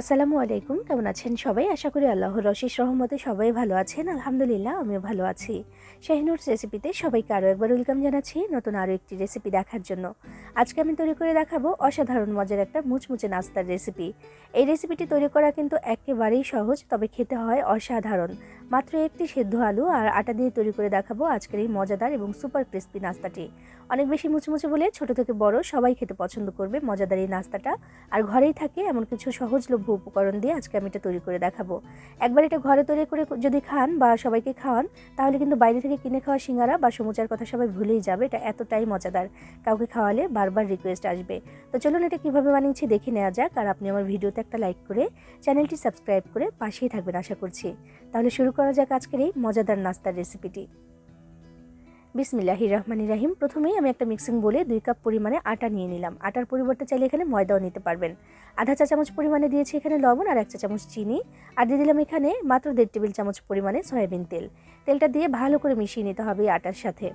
আসসালামু আলাইকুম, কেমন আছেন সবাই? আশা করি আল্লাহর রশিস রহমতে সবাই ভালো আছেন। আলহামদুলিল্লাহ, আমিও ভালো আছি। শাহিনুর রেসিপিতে সবাইকে আরও একবার ওয়েলকাম জানাচ্ছি নতুন আরও একটি রেসিপি দেখার জন্য। আজকে আমি তৈরি করে দেখাবো অসাধারণ মজার একটা মুচমুচে নাস্তার রেসিপি এই রেসিপিটি তৈরি করা কিন্তু একেবারেই সহজ, তবে খেতে হয় অসাধারণ। মাত্র একটি সেদ্ধ আলু আর আটা দিয়ে তৈরি করে দেখাবো আজকের এই মজাদার এবং সুপার ক্রিস্পি নাস্তাটি। অনেক বেশি মুচমুচে বলে ছোট থেকে বড় সবাই খেতে পছন্দ করবে মজাদার এই নাস্তাটা। আর ঘরেই থাকে এমন কিছু সহজলভ্য উপকরণ দিয়ে আজকে আমি এটা তৈরি করে দেখাবো। একবার এটা ঘরে তৈরি করে যদি খান বা সবাইকে খাওয়ান, তাহলে কিন্তু বাইরে থেকে কিনে খাওয়া সিঙ্গারা বা সমুচার কথা সবাই ভুলেই যাবে, এটা এতটাই মজাদার। কাউকে খাওয়ালে বারবার রিকোয়েস্ট আসবে। তো চলুন এটা কীভাবে বানিয়েছি দেখে নেওয়া যাক, আর আপনি আমার ভিডিওতে একটা লাইক করে চ্যানেলটি সাবস্ক্রাইব করে পাশেই থাকবেন আশা করছি। তাহলে শুরু করা যাক আজকের এই মজাদার নাস্তার রেসিপিটি বিসমিল্লাহির রহমানির রাহিম প্রথমেই আমি একটা মিক্সিং বলে দুই কাপ পরিমাণে আটা নিয়ে নিলাম। আটার পরিবর্তে চাইলে এখানে ময়দাও নিতে পারবেন। আধা চা চামচ পরিমাণে দিয়েছি এখানে লবণ আর এক চা চামচ চিনি। আর দিয়ে দিলাম এখানে মাত্র দেড় টেবিল চামচ পরিমাণে সয়াবিন তেল। তেলটা দিয়ে ভালো করে মিশিয়ে নিতে হবে আটার সাথে।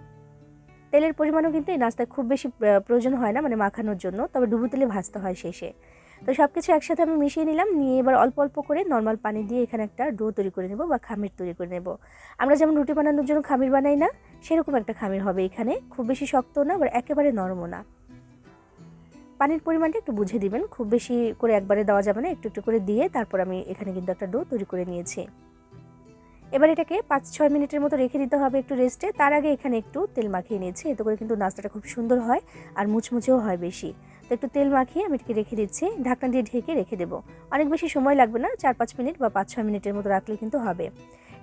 তেলের পরিমাণও কিন্তু এই নাস্তায় খুব বেশি প্রয়োজন হয় না মানে মাখানোর জন্য। তবে ডুবো তেলে ভাজতে হয় শেষে। তো সব কিছু একসাথে আমি মিশিয়ে নিলাম, নিয়ে এবার অল্প অল্প করে নর্মাল পানি দিয়ে এখানে একটা ডো তৈরি করে নেব বা খামির তৈরি করে নেব। আমরা যেমন রুটি বানানোর জন্য খামির বানাই না, সেরকম একটা খামির হবে এখানে। খুব বেশি শক্ত না, আবার একেবারে নরমও না। পানির পরিমাণটা একটু বুঝে দিবেন, খুব বেশি করে একবারে দেওয়া যাবে না, একটু একটু করে দিয়ে তারপর আমি এখানে কিন্তু একটা ডো তৈরি করে নিয়েছি। এবার এটাকে পাঁচ ছয় মিনিটের মতো রেখে দিতে হবে একটু রেস্টে তার আগে এখানে একটু তেল মাখিয়ে নিয়েছি, এতে করে কিন্তু নাস্তাটা খুব সুন্দর হয় আর মুচমুচেও হয় বেশি। তো একটু তেল মাখিয়ে আমি এটাকে রেখে দিচ্ছি। ঢাকনা দিয়ে ঢেকে রেখে দেবো। অনেক বেশি সময় লাগবে না চার পাঁচ মিনিট বা পাঁচ ছয় মিনিটের মতো রাখলে কিন্তু হবে।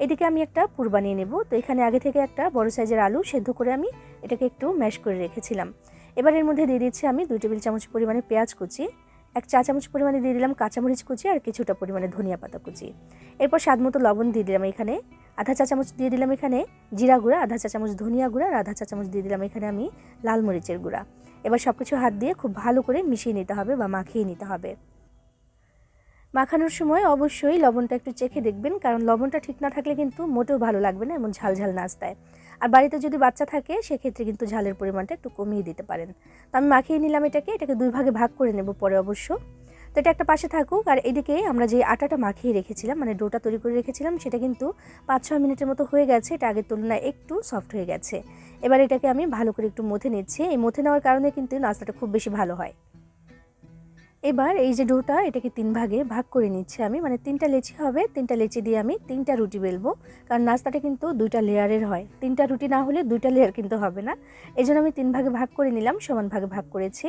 এদিকে আমি একটা পুর বানিয়ে নেব। তো এখানে আগে থেকে একটা বড় সাইজের আলু সেদ্ধ করে আমি এটাকে একটু ম্যাশ করে রেখেছিলাম। এবার এর মধ্যে দিয়ে দিচ্ছি আমি দুই টেবিল চামচ পরিমাণে পেঁয়াজ কুচি, এক চা চামচ পরিমাণে দিয়ে দিলাম কাঁচামরিচ কুচি আর কিছুটা পরিমাণে ধনিয়া পাতা কুচি। এরপর স্বাদ মতো লবণ দিয়ে দিলাম এখানে আধা চা চামচ দিয়ে দিলাম এখানে জিরা গুঁড়া, আধা চা চামচ ধনিয়া গুঁড়া আর আধা চা চামচ দিয়ে দিলাম এখানে আমি লাল মরিচের গুঁড়া। এবার সব কিছু হাত দিয়ে খুব ভালো করে মিশিয়ে নিতে হবে বা মাখিয়ে নিতে হবে। মাখানোর সময় অবশ্যই লবণটা একটু চেখে দেখবেন, কারণ লবণটা ঠিক না থাকলে কিন্তু মোটেও ভালো লাগবে না এমন ঝালঝাল ঝাল নাস্তায়। আর বাড়িতে যদি বাচ্চা থাকে, সেক্ষেত্রে কিন্তু ঝালের পরিমাণটা একটু কমিয়ে দিতে পারেন। তো আমি মাখিয়ে নিলাম এটাকে এটাকে দুই ভাগে ভাগ করে নেব পরে অবশ্য। তো এটা একটা পাশে থাকুক, আর এদিকে আমরা যে আটাটা মাখিয়ে রেখেছিলাম মানে ডোটা তৈরি করে রেখেছিলাম, সেটা কিন্তু পাঁচ ছয় মিনিটের মতো হয়ে গেছে, এটা আগের তুলনায় একটু সফট হয়ে গেছে। এবার এটাকে আমি ভালো করে একটু মথে নিচ্ছি। এই মথে নেওয়ার কারণে কিন্তু নাস্তাটা খুব বেশি ভালো হয়। এবার এই যে ডোটা, এটাকে তিন ভাগে ভাগ করে নিচ্ছি আমি মানে তিনটা লেচি হবে, তিনটা লেচি দিয়ে আমি তিনটা রুটি বেলবো, কারণ নাস্তাটা কিন্তু দুইটা লেয়ারের হয়। তিনটা রুটি না হলে দুইটা লেয়ার কিন্তু হবে না। এই আমি তিন ভাগে ভাগ করে নিলাম, সমান ভাগে ভাগ করেছি।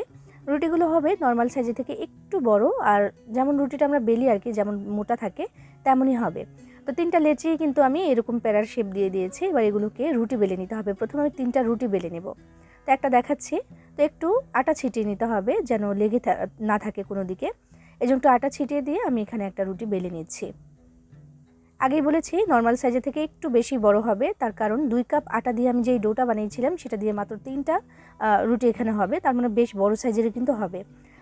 রুটিগুলো হবে নর্মাল সাইজে থেকে একটু বড়, আর যেমন রুটিটা আমরা বেলি আর কি, যেমন মোটা থাকে, তেমনই হবে। তো তিনটা লেচি কিন্তু আমি এরকম প্যারার শেপ দিয়ে দিয়েছি, এবার এগুলোকে রুটি বেলে নিতে হবে। প্রথমে আমি তিনটা রুটি বেলে নেব। তো একটা দেখাচ্ছি, তো একটু আটা ছিটিয়ে নিতে হবে যেন লেগে না থাকে কোনো দিকে। এই জন্য একটু আটা ছিটিয়ে দিয়ে আমি এখানে একটা রুটি বেলে নিচ্ছি। আগেই বলেছি নর্মাল সাইজে থেকে একটু বেশি বড় হবে। তার কারণ দুই কাপ আটা দিয়ে আমি যেই ডোটা বানিয়েছিলাম, সেটা দিয়ে মাত্র তিনটা রুটি এখানে হবে। তার মানে বেশ বড় সাইজেরই কিন্তু হবে।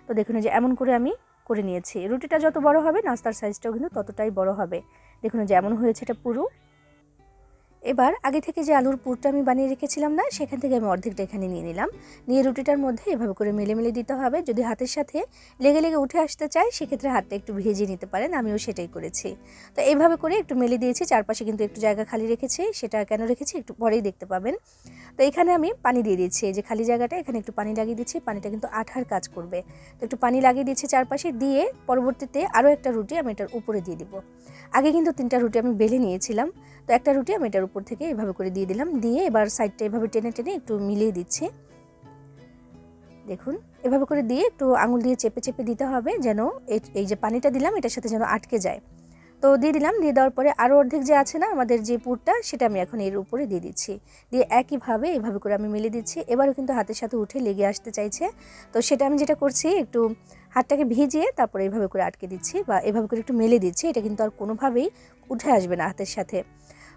তো দেখুন যে এমন করে আমি করে নিয়েছি। রুটিটা যত বড় হবে, নাস্তার সাইজটাও কিন্তু ততটাই বড় হবে। দেখুন যে এমন হয়েছে এটা পুরো। এবার আগে থেকে যে আলুর পুরটা আমি বানিয়ে রেখেছিলাম না, সেখান থেকে আমি অর্ধেকটা এখানে নিয়ে নিলাম। নিয়ে রুটিটার মধ্যে এভাবে করে মেলে মেলে দিতে হবে। যদি হাতের সাথে লেগে লেগে উঠে আসতে চাই সেক্ষেত্রে হাতটা একটু ভেজে নিতে পারেন। আমিও সেটাই করেছি। তো এইভাবে করে একটু মেলে দিয়েছি, চারপাশে কিন্তু একটু জায়গা খালি রেখেছি। সেটা কেন রেখেছি একটু পরেই দেখতে পাবেন। তো এখানে আমি পানি দিয়ে দিচ্ছি যে খালি জায়গাটা, এখানে একটু পানি লাগিয়ে দিচ্ছি। পানিটা কিন্তু আঠার কাজ করবে। তো একটু পানি লাগিয়ে দিচ্ছি চারপাশে দিয়ে পরবর্তীতে আরও একটা রুটি আমি এটার উপরে দিয়ে দিব। আগে কিন্তু তিনটা রুটি আমি বেলে নিয়েছিলাম। তো একটা রুটি আমি এটার উপর থেকে এভাবে করে দিয়ে দিলাম। দিয়ে এবার সাইডটা এভাবে টেনে টেনে একটু মিলিয়ে দিচ্ছি। দেখুন, এভাবে করে দিয়ে একটু আঙুল দিয়ে চেপে চেপে দিতে হবে যেন এই যে পানিটা দিলাম, এটার সাথে যেন আটকে যায়। তো দিয়ে দিলাম, দিয়ে দেওয়ার পরে আরও অর্ধেক যে আছে না, আমাদের যে পুরটা, সেটা আমি এখন এর উপরে দিয়ে দিচ্ছি। দিয়ে একইভাবে এভাবে করে আমি মিলে দিচ্ছি। এবারও কিন্তু হাতের সাথে উঠে লেগে আসতে চাইছে। তো সেটা আমি যেটা করছি, একটু হাতটাকে ভিজিয়ে তারপরে এভাবে করে আটকে দিচ্ছি বা এভাবে করে একটু মেলে দিচ্ছি। এটা কিন্তু আর কোনোভাবেই উঠে আসবে না হাতের সাথে।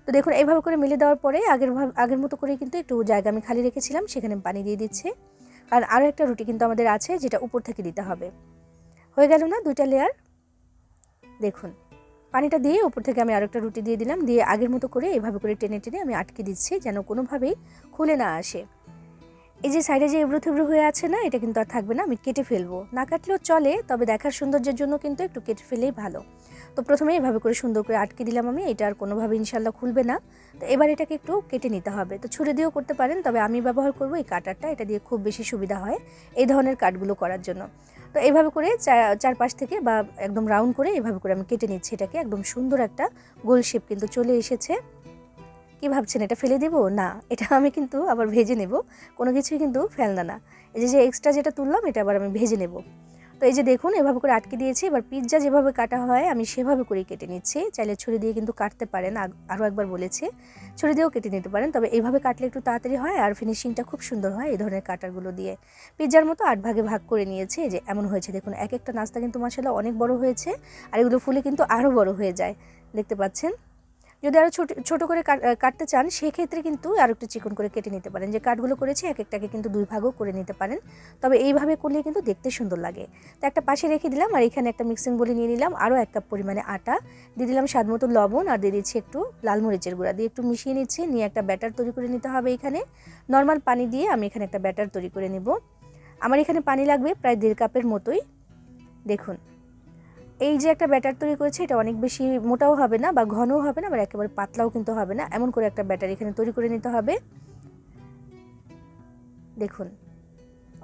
তো দেখুন, এইভাবে করে মিলে দেওয়ার পরে আগের আগের মতো করে কিন্তু একটু জায়গা আমি খালি রেখেছিলাম, সেখানে পানি দিয়ে দিচ্ছি। কারণ আরও একটা রুটি কিন্তু আমাদের আছে, যেটা উপর থেকে দিতে হবে। হয়ে গেল না দুইটা লেয়ার দেখুন, পানিটা দিয়ে উপর থেকে আমি আরেকটা রুটি দিয়ে দিলাম, দিয়ে আগের মতো করে এভাবে করে টেনে টেনে আমি আটকে দিচ্ছি, যেন কোনোভাবেই খুলে না আসে। এই যে সাইডে যে এবড়ো থেবড়ো হয়ে আছে না, এটা কিন্তু আর থাকবে না, আমি কেটে ফেলব। না কাটলেও চলে, তবে দেখার সৌন্দর্যের জন্য কিন্তু একটু কেটে ফেলেই ভালো। তো প্রথমে এভাবে করে সুন্দর করে আটকে দিলাম আমি, এটা আর কোনোভাবে ইনশাল্লাহ খুলবে না। তো এবার এটাকে একটু কেটে নিতে হবে। তো ছুরি দিয়েও করতে পারেন, তবে আমি ব্যবহার করব এই কাটারটা, এটা দিয়ে খুব বেশি সুবিধা হয় এই ধরনের কাঠগুলো করার জন্য। তো এইভাবে করে চারপাশ থেকে বা একদম রাউন্ড করে এভাবে করে আমি কেটে নিচ্ছি এটাকে, একদম সুন্দর একটা গোল শেপ কিন্তু চলে এসেছে। কি ভাবছেন, এটা ফেলে দিব? না, এটা আমি কিন্তু আবার ভেজে নেব, কোনো কিছুই কিন্তু ফেলনা না। এই যে এক্সট্রা যেটা তুললাম, এটা আবার আমি ভেজে নেব। তো এই যে দেখুন, এভাবে করে আটকে দিয়েছি। এবার পিৎজা যেভাবে কাটা হয়, আমি সেভাবে করেই কেটে নিচ্ছি। চাইলে ছুরি দিয়ে কিন্তু কাটতে পারেন। আরও একবার বলেছি, ছুরি দিয়েও কেটে নিতে পারেন। তবে এইভাবে কাটলে একটু তাড়াতাড়ি হয় আর ফিনিশিংটা খুব সুন্দর হয় এই ধরনের কাটারগুলো দিয়ে। পিৎজার মতো আট ভাগে ভাগ করে নিয়েছি। যে এমন হয়েছে, দেখুন এক একটা নাস্তা কিন্তু মশলা অনেক বড় হয়েছে। আর এগুলো ফুলে কিন্তু আরও বড় হয়ে যায়। দেখতে পাচ্ছেন? যদি আরও ছোট, ছোটো করে কাটতে চান, সেক্ষেত্রে কিন্তু আর একটু চিকন করে কেটে নিতে পারেন। যে কাঠগুলো করেছি, এক একটাকে কিন্তু দুই ভাগও করে নিতে পারেন। তবে এইভাবে করলে কিন্তু দেখতে সুন্দর লাগে। তো একটা পাশে রেখে দিলাম, আর এখানে একটা মিক্সিং বলে নিয়ে নিলাম আরও এক কাপ পরিমাণে আটা। দিয়ে দিলাম স্বাদ মতো লবণ, আর দিয়ে দিচ্ছি একটু লাল মরিচের গুঁড়া। দিয়ে একটু মিশিয়ে নিচ্ছি, নিয়ে একটা ব্যাটার তৈরি করে নিতে হবে এখানে। নর্মাল পানি দিয়ে আমি এখানে একটা ব্যাটার তৈরি করে নেব। আমার এখানে পানি লাগবে প্রায় দেড় কাপের মতোই। দেখুন। এই যে একটা ব্যাটার তৈরি করেছে, এটা অনেক বেশি মোটাও হবে না বা ঘনও হবে না বা একেবারে পাতলাও কিন্তু হবে না। এমন করে একটা ব্যাটার এখানে তৈরি করে নিতে হবে। দেখুন,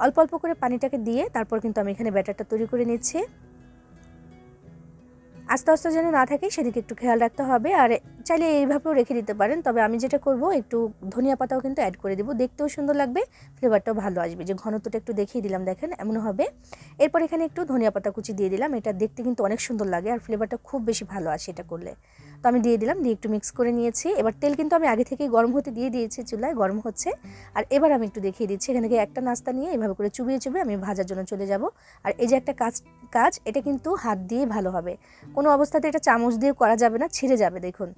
অল্প অল্প করে পানিটাকে দিয়ে তারপর কিন্তু আমি এখানে ব্যাটারটা তৈরি করে নিচ্ছি। আস্তে আস্তে যেন না থাকে, সেদিকে একটু খেয়াল রাখতে হবে। আর চাইলে এইভাবেও রেখে দিতে পারেন, তবে আমি যেটা করব, একটু ধনিয়া পাতাও কিন্তু অ্যাড করে দেবো। দেখতেও সুন্দর লাগবে ফ্লেভারটাও ভালো আসবে। যে ঘনত্বটা একটু দেখিয়ে দিলাম, দেখেন, এমন হবে। এরপর এখানে একটু ধনিয়া পাতা কুচি দিয়ে দিলাম। এটা দেখতে কিন্তু অনেক সুন্দর লাগে, আর ফ্লেভারটা খুব বেশি ভালো আসে এটা করলে। তো আমি দিয়ে দিলাম, দিয়ে একটু মিক্স করে নিয়েছি। এবার তেল কিন্তু আমি আগে থেকেই গরম হতে দিয়ে দিয়েছি চুলায়, গরম হচ্ছে। আর এবার আমি একটু দেখিয়ে দিচ্ছি, এখান থেকে একটা নাস্তা নিয়ে এভাবে করে চুবিয়ে চুবিয়ে আমি ভাজার জন্য চলে যাব। আর এই যে একটা কাজ কাজ, এটা কিন্তু হাত দিয়ে ভালো হবে। কোনো অবস্থাতে এটা চামচ দিয়ে করা যাবে না, ছিঁড়ে যাবে, দেখুন।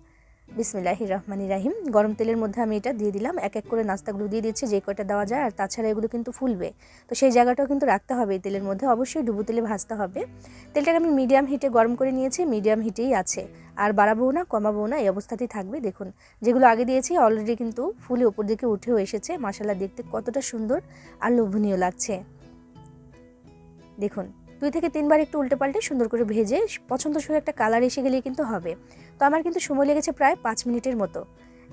বিসমিল্লাহি রহমানি রাহিম গরম তেলের মধ্যে আমি এটা দিয়ে দিলাম। এক এক করে নাস্তাগুলো দিয়ে দিচ্ছি, যে কয়টা দেওয়া যায়, আর তাছাড়া এগুলো কিন্তু ফুলবে। তো সেই জায়গাটাও কিন্তু রাখতে হবে এই তেলের মধ্যে। অবশ্যই ডুবো তেলে ভাজতে হবে। তেলটাকে আমি মিডিয়াম হিটে গরম করে নিয়েছি, মিডিয়াম হিটেই আছে। আর বাড়াবো না কমাবো না, এই অবস্থাতেই থাকবে। দেখুন, যেগুলো আগে দিয়েছি অলরেডি কিন্তু ফুলে ওপর দিকে উঠেও এসেছে। মশালা দেখতে কতটা সুন্দর আর লোভনীয় লাগছে। দেখুন দুই থেকে তিনবার একটু উল্টে পাল্টে সুন্দর করে ভেজে পছন্দসই একটা কালার এসে গেলেই কিন্তু হবে। তো আমার কিন্তু সময় লেগেছে প্রায় পাঁচ মিনিটের মতো।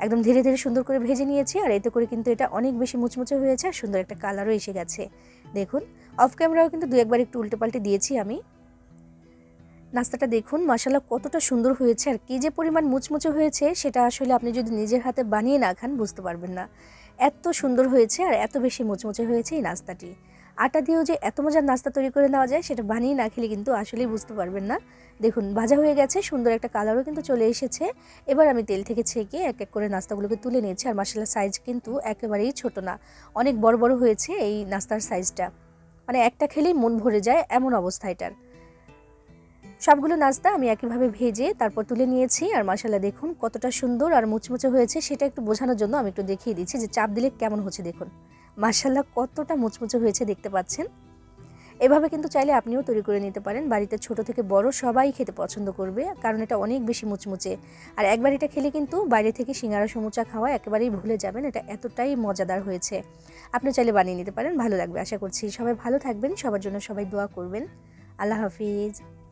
একদম ধীরে ধীরে সুন্দর করে ভেজে নিয়েছি আর এতে করে কিন্তু এটা অনেক বেশি মুচমুচে হয়েছে আর সুন্দর একটা কালারও এসে গেছে। দেখুন অফ ক্যামেরাও কিন্তু দু একবার একটু উল্টে পাল্টে দিয়েছি আমি। নাস্তাটা দেখুন মশলা কতটা সুন্দর হয়েছে আর কী যে পরিমাণ মুচমুচে হয়েছে সেটা আসলে আপনি যদি নিজের হাতে বানিয়ে না খান বুঝতে পারবেন না। এত সুন্দর হয়েছে আর এত বেশি মুচমুচে হয়েছে এই নাস্তাটি। আটা দিয়েও যে এত মজার নাস্তা তৈরি করে নেওয়া যায়, সেটা বানিয়ে না খেলে কিন্তু আসলেই বুঝতে পারবেন না। দেখুন, ভাজা হয়ে গেছে, সুন্দর একটা কালারও কিন্তু চলে এসেছে। এবার আমি তেল থেকে ছেঁকে এক এক করে নাস্তাগুলোকে তুলে নিয়েছি, আর মশলার সাইজ কিন্তু একেবারেই ছোট না। অনেক বড় বড় হয়েছে এই নাস্তার সাইজটা মানে একটা খেলেই মন ভরে যায় এমন অবস্থা এটার। সবগুলো নাস্তা আমি একইভাবে ভেজে তারপর তুলে নিয়েছি, আর মশলা দেখুন কতটা সুন্দর আর মুচমুচে হয়েছে, সেটা একটু বোঝানোর জন্য আমি একটু দেখিয়ে দিচ্ছি যে চাপ দিলে কেমন হচ্ছে দেখুন। মাসাল্লাহ কতটা মুচমুচে হয়েছে দেখতে পাচ্ছেন। এভাবে কিন্তু চাইলে আপনিও তৈরি করে নিতে পারেন। বাড়িতে ছোট থেকে বড় সবাই খেতে পছন্দ করবে, কারণ এটা অনেক বেশি মুচমুচে। আর একবার এটা খেলে কিন্তু বাইরে থেকে সিঙ্গারা, সমুচা খাওয়া একেবারেই ভুলে যাবেন, এটা এতটাই মজাদার হয়েছে। আপনি চাইলে বানিয়ে নিতে পারেন, ভালো লাগবে আশা করছি। সবাই ভালো থাকবেন, সবার জন্য সবাই দোয়া করবেন। আল্লাহ হাফিজ।